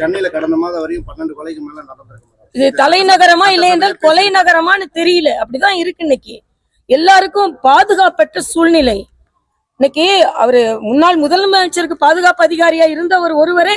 சென்னையில கடந்த மாதம் வரையும் பன்னெண்டு கொலைக்கு மேல நடந்திருக்கு. இது தலைநகரமா இல்லை என்றால் கொலை நகரமான்னு தெரியல. அப்படிதான் இருக்கு இன்னைக்கு. எல்லாருக்கும் பாதுகாப்பற்ற சூழ்நிலை. இன்னைக்கு அவரு முன்னாள் முதலமைச்சருக்கு பாதுகாப்பு அதிகாரியா இருந்தவர் ஒருவரே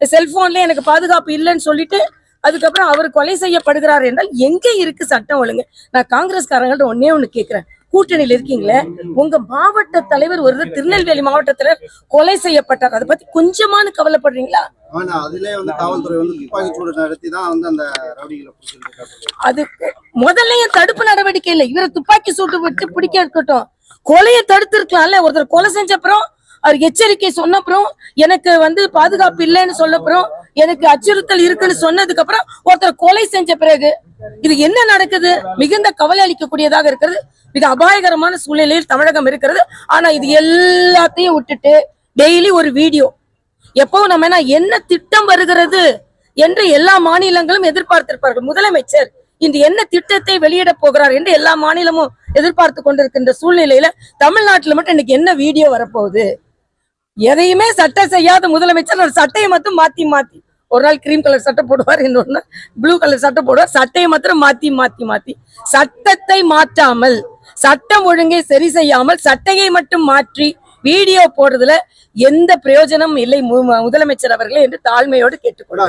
செல்போன்ல எனக்கு பாதுகாப்பு இல்லைன்னு சொல்லிட்டு அதுக்கப்புறம் அவர் கொலை செய்யப்படுகிறார் என்றால் எங்க இருக்கு சட்டம் ஒழுங்கு? நான் காங்கிரஸ்காரங்கள்ட்ட ஒன்னே ஒண்ணு கேக்குறேன். கூட்டணியில இருக்கீங்களே உங்க மாவட்ட தலைவர் ஒருவர் திருநெல்வேலி மாவட்டத்துல கொலை செய்யப்பட்டார். அதை பத்தி கொஞ்சமானு கவலைப்படுறீங்களா? ஆனா அதிலே வந்து காவல்துறை வந்து துப்பாக்கி சூடு நடத்தி தான் வந்து அந்த ரவுடிகளை அது முதல்ல ஏன் தடுப்பு நடவடிக்கை இல்லை? இவரை துப்பாக்கி சூட்டு விட்டு பிடிக்க இருக்கட்டும். கொலையை தடுத்து இருக்கலாம்ல ஒருத்தர் கொலை செஞ்ச அப்புறம் அவர் எச்சரிக்கை சொன்ன அப்புறம் எனக்கு வந்து பாதுகாப்பு இல்லைன்னு சொன்ன அப்புறம் எனக்கு அச்சுறுத்தல் இருக்குன்னு சொன்னதுக்கு அப்புறம் ஒருத்தர் கொலை செஞ்ச பிறகு இது என்ன நடக்குது? மிகுந்த கவலை அளிக்கக்கூடியதாக இருக்கிறது. மிக அபாயகரமான சூழ்நிலையில் தமிழகம் இருக்கிறது. ஆனா இது எல்லாத்தையும் விட்டுட்டு டெய்லி ஒரு வீடியோ எப்பவும் நம்ம என்ன என்ன திட்டம் வருகிறது என்று எல்லா மாநிலங்களும் எதிர்பார்த்திருப்பார்கள். முதலமைச்சர் இன்று என்ன திட்டத்தை வெளியிட போகிறார் என்று எல்லா மாநிலமும் எதிர்பார்த்து கொண்டிருக்கின்ற சூழ்நிலையில தமிழ்நாட்டில் மட்டும் இன்னைக்கு என்ன வீடியோ வரப்போகுது? எதையுமே சட்டம் செய்யாத முதலமைச்சர் ஒரு சட்டையை மட்டும் மாத்தி மாத்தி. ஒரு நாள் கிரீம் கலர் சட்டை போடுவார் இன்னொரு நாள் ப்ளூ கலர் சட்டை போடுவார். சட்டையை மாத்திரம் மாத்தி மாத்தி மாத்தி. சட்டத்தை மாற்றாமல் சட்டம் ஒழுங்கை சரி செய்யாமல் சட்டையை மட்டும் மாற்றி வீடியோ போடுறதுல எந்த பிரயோஜனமும் இல்லை மு- முதலமைச்சர் அவர்களே என்று தாழ்மையோடு கேட்டுக்கொள்ளாது